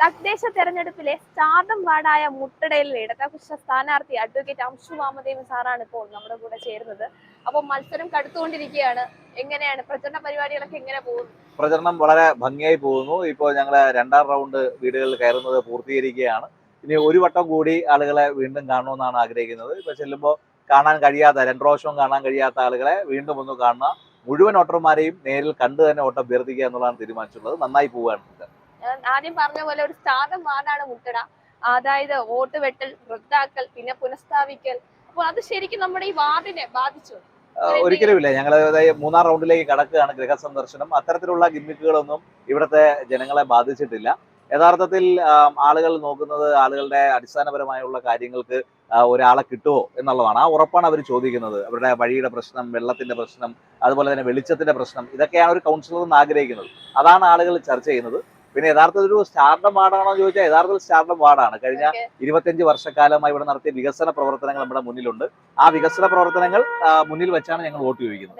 തദ്ദേശ തെരഞ്ഞെടുപ്പിലെ സ്റ്റാർഡം വാർഡായ മുട്ടടയിലെ ഇടതുപക്ഷ സ്ഥാനാർത്ഥി അഡ്വക്കേറ്റ് അംശു വാമദേവൻ സാറാണ് ഇപ്പോൾ നമ്മുടെ കൂടെ ചേരുന്നത്. അപ്പോൾ മത്സരം കടുത്തുകൊണ്ടിരിക്കുകയാണ്. എങ്ങനെയാണ്? പ്രചരണ പരിപാടികളൊക്കെ എങ്ങനെ പോകുന്നു? പ്രചരണം വളരെ ഭംഗിയായി പോകുന്നു. ഇപ്പോൾ ഞങ്ങൾ രണ്ടാം റൗണ്ട് വീടുകളിൽ കയറുന്നത് പൂർത്തീകരിക്കുകയാണ്. ഇനി ഒരു വട്ടം കൂടി ആളുകളെ വീണ്ടും കാണണമെന്നാണ് ആഗ്രഹിക്കുന്നത്. ഇപ്പൊ ചെല്ലുമ്പോൾ കാണാൻ കഴിയാത്ത രണ്ടു പ്രാവശ്യവും കാണാൻ കഴിയാത്ത ആളുകളെ വീണ്ടും ഒന്ന് കാണുക. മുഴുവൻ വോട്ടർമാരെയും നേരിൽ കണ്ടു തന്നെ വോട്ട് അഭ്യർത്ഥിക്കുക എന്നുള്ളതാണ് തീരുമാനിച്ചിട്ടുള്ളത്. നന്നായി പോവുകയാണ്. ഞാൻ ആദ്യം പറഞ്ഞ പോലെ ഒരു സ്ഥാനം വാർഡാണ് മുട്ടട. അതായത് വോട്ട് വെട്ടൽ റദ്ദാക്കൽ പിന്നെ പുനഃസ്ഥാപിക്കൽ. അപ്പൊ അത് ശരിക്കും നമ്മുടെ ഈ വാർഡിനെ ബാധിച്ചു? ഒരിക്കലുമില്ല ഞങ്ങൾ മൂന്നാം റൗണ്ടിലേക്ക് കടക്കുകയാണ് ഗൃഹസന്ദർശനം. അത്തരത്തിലുള്ള ഗിമ്മിക്കുകളൊന്നും ഇവിടുത്തെ ജനങ്ങളെ ബാധിച്ചിട്ടില്ല. യഥാർത്ഥത്തിൽ ആളുകൾ നോക്കുന്നത് ആളുകളുടെ അടിസ്ഥാനപരമായുള്ള കാര്യങ്ങൾക്ക് ഒരാളെ കിട്ടുമോ എന്നുള്ളതാണ്. ആ ഉറപ്പാണ് അവർ ചോദിക്കുന്നത്. അവരുടെ വഴിയുടെ പ്രശ്നം വെള്ളത്തിന്റെ പ്രശ്നം അതുപോലെ തന്നെ വെളിച്ചത്തിന്റെ പ്രശ്നം ഇതൊക്കെയാണ് ഒരു കൗൺസിലർ എന്ന് ആഗ്രഹിക്കുന്നത്. അതാണ് ആളുകൾ ചർച്ച ചെയ്യുന്നത്. പിന്നെ യഥാർത്ഥത്തിൽ ഒരു സ്റ്റാർഡം വാർഡാണോ എന്ന് ചോദിച്ചാൽ യഥാർത്ഥത്തിൽ സ്റ്റാർഡം വാർഡാണ് കഴിഞ്ഞ. ഇരുപത്തിയഞ്ച് വർഷക്കാലമായി ഇവിടെ നടത്തിയ വികസന പ്രവർത്തനങ്ങൾ നമ്മുടെ മുന്നിലുണ്ട്. ആ വികസന പ്രവർത്തനങ്ങൾ മുന്നിൽ വെച്ചാണ് ഞങ്ങൾ വോട്ട് ചോദിക്കുന്നത്.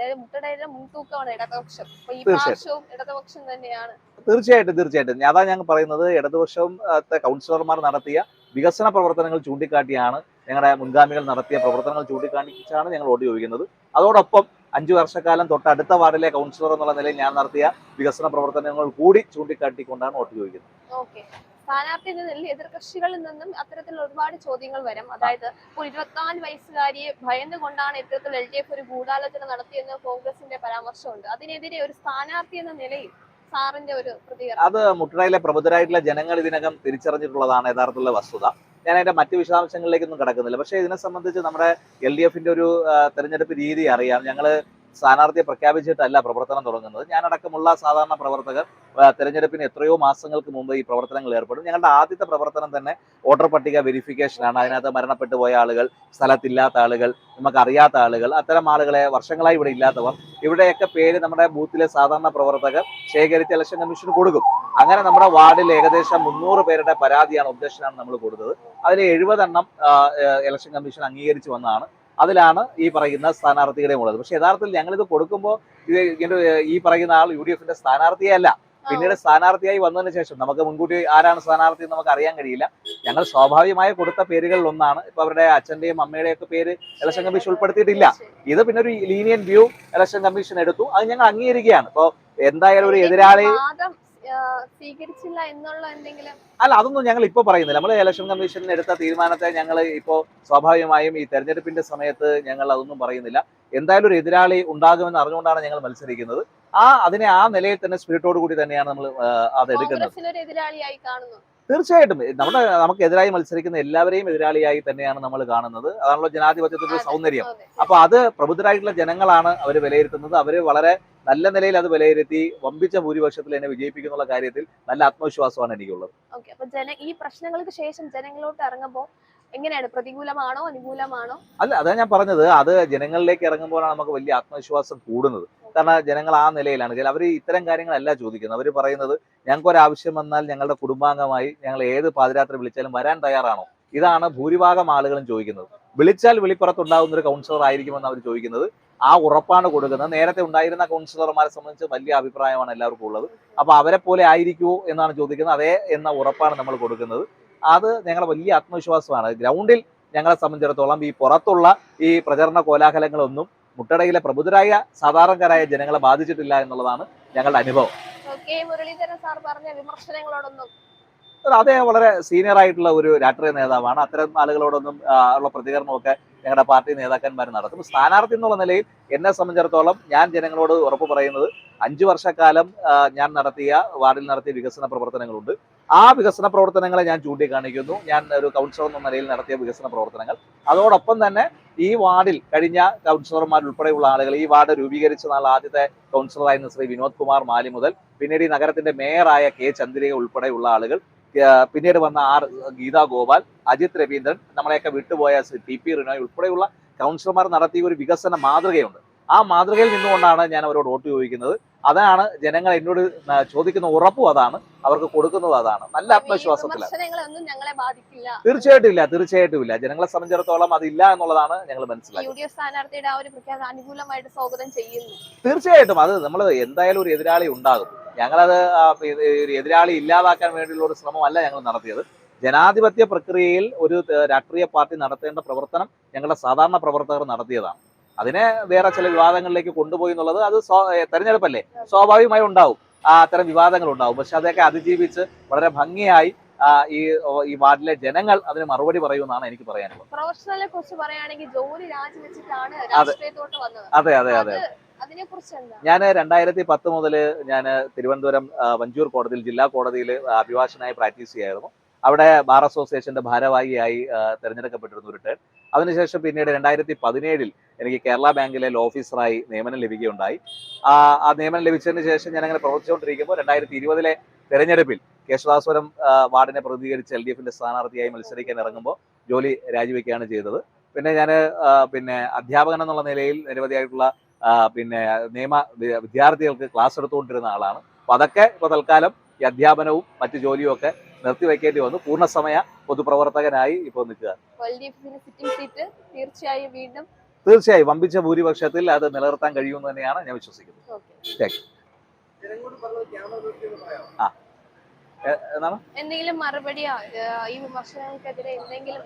തീർച്ചയായിട്ടും. തീർച്ചയായിട്ടും അതാ ഞങ്ങൾ പറയുന്നത് ഇടതുപക്ഷവും കൗൺസിലർമാർ നടത്തിയ വികസന പ്രവർത്തനങ്ങൾ ചൂണ്ടിക്കാട്ടിയാണ് ഞങ്ങളുടെ മുൻഗാമികൾ നടത്തിയ പ്രവർത്തനങ്ങൾ ചൂണ്ടിക്കാണിച്ചാണ് ഞങ്ങൾ വോട്ട് ചോദിക്കുന്നത്. അതോടൊപ്പം അഞ്ചു വർഷക്കാലം തൊട്ട് അടുത്ത വാർഡിലെ കൗൺസിലർ എന്നുള്ള നിലയിൽ ഞാൻ നടത്തിയ വികസന പ്രവർത്തനങ്ങൾ കൂടി ചൂണ്ടിക്കാട്ടിക്കൊണ്ടാണ് വോട്ട് ചോദിക്കുന്നത്. ഓക്കെ. സ്ഥാനാർത്ഥി എന്ന നിലയിൽ എതിർകക്ഷികളിൽ നിന്നും അത്തരത്തിലുള്ള ഒരുപാട് ചോദ്യങ്ങൾ വരും. അതായത് ഇപ്പോൾ ഇരുപത്തിനാല് വയസ്സുകാരിയെ ഭയന്നുകൊണ്ടാണ് ഇത്തരത്തിൽ എൽ ഡി എഫ് ഒരു ഗൂഢാലോചന നടത്തിയെന്ന് കോൺഗ്രസിന്റെ പരാമർശമുണ്ട്. അതിനെതിരെ ഒരു സ്ഥാനാർത്ഥി എന്ന നിലയിൽ സാറിന്റെ ഒരു പ്രതികരണം. അത് മുട്ടടയിലെ പ്രബുദ്ധരായിട്ടുള്ള ജനങ്ങൾ ഇതിനകം തിരിച്ചറിഞ്ഞിട്ടുള്ളതാണ് യഥാർത്ഥത്തിലുള്ള വസ്തുത. ഞാൻ അതിന്റെ മറ്റു വിശദാംശങ്ങളിലേക്കൊന്നും കടക്കുന്നില്ല. പക്ഷെ ഇതിനെ സംബന്ധിച്ച് നമ്മുടെ എൽ ഡി എഫിന്റെ ഒരു തെരഞ്ഞെടുപ്പ് രീതി അറിയാം. ഞങ്ങൾ സ്ഥാനാർത്ഥിയെ പ്രഖ്യാപിച്ചിട്ടല്ല പ്രവർത്തനം തുടങ്ങുന്നത്. ഞാനടക്കമുള്ള സാധാരണ പ്രവർത്തകർ തെരഞ്ഞെടുപ്പിന് എത്രയോ മാസങ്ങൾക്ക് മുമ്പ് ഈ പ്രവർത്തനങ്ങൾ ഏർപ്പെടും. ഞങ്ങളുടെ ആദ്യത്തെ പ്രവർത്തനം തന്നെ വോട്ടർ പട്ടിക വെരിഫിക്കേഷൻ ആണ്. അതിനകത്ത് മരണപ്പെട്ടു പോയ ആളുകൾ സ്ഥലത്തില്ലാത്ത ആളുകൾ നമുക്ക് അറിയാത്ത ആളുകൾ അത്തരം ആളുകളെ വർഷങ്ങളായി ഇവിടെ ഇല്ലാത്തവർ. ഇവിടെയൊക്കെ പേര് നമ്മുടെ ബൂത്തിലെ സാധാരണ പ്രവർത്തകർ ശേഖരിച്ച് ഇലക്ഷൻ കമ്മീഷന് കൊടുക്കും. അങ്ങനെ നമ്മുടെ വാർഡിൽ ഏകദേശം മുന്നൂറ് പേരുടെ പരാതിയാണ് ഒബ്ജക്ഷനാണ് നമ്മൾ കൊടുത്തത്. അതിൽ എഴുപതെണ്ണം ഇലക്ഷൻ കമ്മീഷൻ അംഗീകരിച്ചു വന്നതാണ്. അതിലാണ് ഈ പറയുന്ന സ്ഥാനാർത്ഥികളുടെയും ഉള്ളത്. പക്ഷെ യഥാർത്ഥത്തിൽ ഞങ്ങൾ ഇത് കൊടുക്കുമ്പോൾ ഇത് ഇങ്ങനെ ഈ പറയുന്ന ആൾ യു ഡി എഫിന്റെ സ്ഥാനാർത്ഥിയല്ല. പിന്നീട് സ്ഥാനാർത്ഥിയായി വന്നതിന് ശേഷം നമുക്ക് മുൻകൂട്ടി ആരാണ് സ്ഥാനാർത്ഥി എന്ന് നമുക്ക് അറിയാൻ കഴിയില്ല. ഞങ്ങൾ സ്വാഭാവികമായി കൊടുത്ത പേരുകളിൽ ഒന്നാണ്. ഇപ്പൊ അവരുടെ അച്ഛന്റെയും അമ്മയുടെയും ഒക്കെ പേര് ഇലക്ഷൻ കമ്മീഷൻ ഉൾപ്പെടുത്തിയിട്ടില്ല. ഇത് പിന്നെ ഒരു ലീനിയൻ വ്യൂ ഇലക്ഷൻ കമ്മീഷൻ എടുത്തു. അത് ഞങ്ങൾ അംഗീകരിക്കുകയാണ്. ഇപ്പോൾ എന്തായാലും ഒരു എതിരാളി സ്വീകരിച്ചില്ല എന്നുള്ള എന്തെങ്കിലും? അല്ല അതൊന്നും ഞങ്ങൾ ഇപ്പോൾ പറയുന്നില്ല. നമ്മൾ ഇലക്ഷൻ കമ്മീഷൻ എടുത്ത തീരുമാനത്തെ ഞങ്ങൾ ഇപ്പോൾ സ്വാഭാവികമായും ഈ തെരഞ്ഞെടുപ്പിന്റെ സമയത്ത് ഞങ്ങൾ അതൊന്നും പറയുന്നില്ല. എന്തായാലും ഒരു എതിരാളി ഉണ്ടാകുമെന്ന് അറിഞ്ഞുകൊണ്ടാണ് ഞങ്ങൾ മത്സരിക്കുന്നത്. ആ അതിനെ ആ നിലയിൽ തന്നെ സ്പിരിറ്റോട് കൂടി തന്നെയാണ് നമ്മൾ അത് എടുക്കുന്നത്. എതിരാളിയായി കാണുന്നു. തീർച്ചയായിട്ടും. നമ്മുടെ നമുക്ക് എതിരായി മത്സരിക്കുന്ന എല്ലാവരെയും എതിരാളിയായി തന്നെയാണ് നമ്മൾ കാണുന്നത്. അതാണല്ലോ ജനാധിപത്യത്തിന്റെ സൗന്ദര്യം. അപ്പൊ അത് പ്രബുദ്ധരായിട്ടുള്ള ജനങ്ങളാണ് അവർ വിലയിരുത്തുന്നത്. അവർ വളരെ നല്ല നിലയിൽ അത് വിലയിരുത്തി വമ്പിച്ച ഭൂരിപക്ഷത്തിൽ എന്നെ വിജയിപ്പിക്കുന്നുള്ള കാര്യത്തിൽ നല്ല ആത്മവിശ്വാസമാണ് എനിക്കുള്ളത്. ഓക്കെ അപ്പൊ ജന ഈ പ്രശ്നങ്ങൾക്ക് ശേഷം ജനങ്ങളോട്ട് ഇറങ്ങുമ്പോൾ എങ്ങനെയാണ്? പ്രതികൂലമാണോ അനുകൂലമാണോ? അല്ല അതാ ഞാൻ പറഞ്ഞത്. അത് ജനങ്ങളിലേക്ക് ഇറങ്ങുമ്പോഴാണ് നമുക്ക് വലിയ ആത്മവിശ്വാസം കൂടുന്നത്. കാരണം ജനങ്ങൾ ആ നിലയിലാണ്. അവർ ഇത്തരം കാര്യങ്ങളല്ല ചോദിക്കുന്നത്. അവർ പറയുന്നത് ഞങ്ങൾക്ക് ഒരു ആവശ്യം വന്നാൽ ഞങ്ങളുടെ കുടുംബാംഗമായി ഞങ്ങൾ ഏത് പാതിരാത്രി വിളിച്ചാലും വരാൻ തയ്യാറാണോ? ഇതാണ് ഭൂരിഭാഗം ആളുകളും ചോദിക്കുന്നത്. വിളിച്ചാൽ വിളിപ്പുറത്തുണ്ടാകുന്ന ഒരു കൗൺസിലർ ആയിരിക്കുമെന്ന് അവർ ചോദിക്കുന്നത്. ആ ഉറപ്പാണ് കൊടുക്കുന്നത്. നേരത്തെ ഉണ്ടായിരുന്ന കൗൺസിലർമാരെ സംബന്ധിച്ച് വലിയ അഭിപ്രായമാണ് എല്ലാവർക്കും ഉള്ളത്. അപ്പൊ അവരെ പോലെ ആയിരിക്കുമോ എന്നാണ് ചോദിക്കുന്നത്. അതേ എന്ന ഉറപ്പാണ് നമ്മൾ കൊടുക്കുന്നത്. അത് ഞങ്ങളെ വലിയ ആത്മവിശ്വാസമാണ്. ഗ്രൗണ്ടിൽ ഞങ്ങളെ സംബന്ധിച്ചിടത്തോളം ഈ പുറത്തുള്ള ഈ പ്രചരണ കോലാഹലങ്ങളൊന്നും മുട്ടടയിലെ പ്രബുദ്ധരായ സാധാരണക്കാരായ ജനങ്ങളെ ബാധിച്ചിട്ടില്ല എന്നുള്ളതാണ് ഞങ്ങളുടെ അനുഭവം. മുരളീധരൻ സാർ പറഞ്ഞ വിമർശനങ്ങളോടൊന്നും. അദ്ദേഹം വളരെ സീനിയർ ആയിട്ടുള്ള ഒരു രാഷ്ട്രീയ നേതാവാണ്. അത്തരം ആളുകളോടൊന്നും ഉള്ള പ്രതികരണമൊക്കെ ഞങ്ങളുടെ പാർട്ടി നേതാക്കന്മാർ നടത്തും സ്ഥാനാർത്ഥി എന്നുള്ള നിലയിൽ എന്നെ സംബന്ധിച്ചിടത്തോളം ഞാൻ ജനങ്ങളോട് ഉറപ്പ് പറയുന്നത് അഞ്ചു വർഷക്കാലം ഞാൻ നടത്തിയ വാർഡിൽ നടത്തിയ വികസന പ്രവർത്തനങ്ങളുണ്ട്. ആ വികസന പ്രവർത്തനങ്ങളെ ഞാൻ ചൂണ്ടിക്കാണിക്കുന്നു. ഞാൻ ഒരു കൗൺസിലർ എന്ന നിലയിൽ നടത്തിയ വികസന പ്രവർത്തനങ്ങൾ. അതോടൊപ്പം തന്നെ ഈ വാർഡിൽ കഴിഞ്ഞ കൗൺസിലർമാർ ഉൾപ്പെടെയുള്ള ആളുകൾ ഈ വാർഡ് രൂപീകരിച്ച നാൾ ആദ്യത്തെ കൗൺസിലറായിരുന്ന ശ്രീ വിനോദ് കുമാർ മാലി മുതൽ പിന്നീട് ഈ നഗരത്തിന്റെ മേയറായ കെ ചന്ദ്രിക ഉൾപ്പെടെയുള്ള ആളുകൾ പിന്നീട് വന്ന ആർ ഗീതാ ഗോപാൽ അജിത് രവീന്ദ്രൻ നമ്മളെയൊക്കെ വിട്ടുപോയ ശ്രീ ടി പി റിനോയ് ഉൾപ്പെടെയുള്ള കൗൺസിലർമാർ നടത്തിയ ഒരു വികസന മാതൃകയുണ്ട്. ആ മാതൃകയിൽ നിന്നുകൊണ്ടാണ് ഞാൻ അവരോട് വോട്ട് ചോദിക്കുന്നത്. അതാണ് ജനങ്ങൾ എന്നോട് ചോദിക്കുന്ന ഉറപ്പും അതാണ്. അവർക്ക് കൊടുക്കുന്നതും അതാണ്. നല്ല ബാധിക്കില്ല. തീർച്ചയായിട്ടും ഇല്ല തീർച്ചയായിട്ടും ഇല്ല. ജനങ്ങളെ സംബന്ധിച്ചിടത്തോളം അതില്ല എന്നുള്ളതാണ് ഞങ്ങൾ മനസ്സിലാക്കുന്നത്. തീർച്ചയായിട്ടും. അത് നമ്മൾ എന്തായാലും ഒരു എതിരാളി ഉണ്ടാകും. ഞങ്ങളത് ഒരു എതിരാളി ഇല്ലാതാക്കാൻ വേണ്ടിയുള്ള ഒരു ശ്രമമല്ല ഞങ്ങൾ നടത്തിയത്. ജനാധിപത്യ പ്രക്രിയയിൽ ഒരു രാഷ്ട്രീയ പാർട്ടി നടത്തേണ്ട പ്രവർത്തനം ഞങ്ങളുടെ സാധാരണ പ്രവർത്തകർ നടത്തിയതാണ്. അതിനെ വേറെ ചില വിവാദങ്ങളിലേക്ക് കൊണ്ടുപോയി എന്നുള്ളത് അത് തെരഞ്ഞെടുപ്പല്ലേ? സ്വാഭാവികമായി ഉണ്ടാവും. ആ അത്തരം വിവാദങ്ങൾ ഉണ്ടാവും പക്ഷെ അതൊക്കെ അതിജീവിച്ച് വളരെ ഭംഗിയായി ഈ ഈ വാർഡിലെ ജനങ്ങൾ അതിന് മറുപടി പറയുമെന്നാണ് എനിക്ക് പറയാനുള്ളത്. പ്രൊഫഷണലെ കുറിച്ച് പറയുകയാണെങ്കിൽ ജോലി രാജിവെച്ചിട്ടാണ് അതെ അതെ. അതെ ഞാൻ രണ്ടായിരത്തി പത്ത് മുതൽ ഞാൻ തിരുവനന്തപുരം വഞ്ചൂർ കോടതിയിൽ ജില്ലാ കോടതിയിൽ അഭിഭാഷകനായി പ്രാക്ടീസ് ചെയ്യായിരുന്നു. അവിടെ ബാർ അസോസിയേഷന്റെ ഭാരവാഹിയായി തിരഞ്ഞെടുക്കപ്പെട്ടിരുന്നു ടേൺ. അതിനുശേഷം പിന്നീട് രണ്ടായിരത്തി പതിനേഴിൽ എനിക്ക് കേരള ബാങ്കിലെ ലോ ഓഫീസറായി നിയമനം ലഭിക്കുകയുണ്ടായി. ആ നിയമനം ലഭിച്ചതിന് ശേഷം ഞാൻ അങ്ങനെ പ്രവർത്തിച്ചുകൊണ്ടിരിക്കുമ്പോൾ രണ്ടായിരത്തി ഇരുപതിലെ തെരഞ്ഞെടുപ്പിൽ കേശവദാസ്വരം വാർഡിനെ പ്രതികരിച്ച് എൽ ഡി എഫിന്റെ സ്ഥാനാർത്ഥിയായി മത്സരിക്കാൻ ഇറങ്ങുമ്പോൾ ജോലി രാജിവെക്കുകയാണ് ചെയ്തത്. പിന്നെ ഞാൻ പിന്നെ അധ്യാപകൻ എന്നുള്ള നിലയിൽ നിരവധിയായിട്ടുള്ള പിന്നെ നിയമ വിദ്യാർത്ഥികൾക്ക് ക്ലാസ് എടുത്തുകൊണ്ടിരുന്ന ആളാണ്. അപ്പൊ അതൊക്കെ ഇപ്പൊ തൽക്കാലം ഈ അധ്യാപനവും മറ്റു ജോലിയും ഒക്കെ നിർത്തിവെക്കേണ്ടി വന്നു. പൂർണസമയ പൊതുപ്രവർത്തകനായി ഇപ്പോൾ നിൽക്കുക. തീർച്ചയായും വീണ്ടും തീർച്ചയായും വമ്പിച്ച ഭൂരിപക്ഷത്തിൽ അത് നിലനിർത്താൻ കഴിയുമെന്ന് തന്നെയാണ് ഞാൻ വിശ്വസിക്കുന്നത്. ആ. എന്താണ്? എന്തെങ്കിലും മറുപടിയോ ഈ വിമർശനങ്ങൾക്കെതിരെ എന്തെങ്കിലും